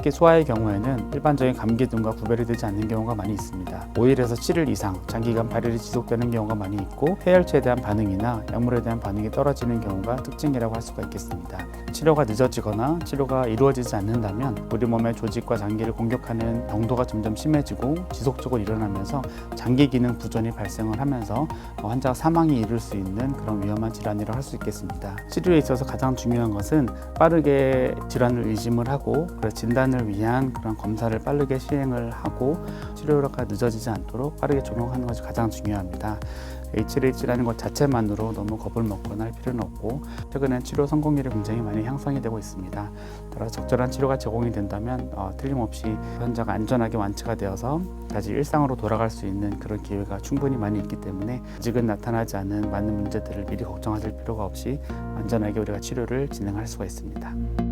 특히 소아의 경우에는 일반적인 감기 등과 구별이 되지 않는 경우가 많이 있습니다. 5일에서 7일 이상 장기간 발열이 지속되는 경우가 많이 있고 폐혈체에 대한 반응이나 약물에 대한 반응이 떨어지는 경우가 특징이라고 할 수가 있겠습니다. 치료가 늦어지거나 치료가 이루어지지 않는다면 우리 몸의 조직과 장기를 공격하는 정도가 점점 심해지고 지속적으로 일어나면서 장기 기능 부전이 발생을 하면서 환자가 사망에 이를 수 있는 그런 위험한 질환이라고 할 수 있겠습니다. 치료에 있어서 가장 중요한 것은 빠르게 질환을 의심을 하고 그래서 진단을 위한 그런 검사를 빠르게 시행을 하고 치료가 늦어지지 않도록 빠르게 적용하는 것이 가장 중요합니다. HLH라는 것 자체만으로 너무 겁을 먹거나 할 필요는 없고 최근엔 치료 성공률이 굉장히 많이 향상이 되고 있습니다. 따라서 적절한 치료가 제공이 된다면 어, 틀림없이 환자가 안전하게 완치가 되어서 다시 일상으로 돌아갈 수 있는 그런 기회가 충분히 많이 있기 때문에 아직은 나타나지 않은 많은 문제들을 미리 걱정하실 필요가 없이 안전하게 우리가 치료를 진행할 수가 있습니다.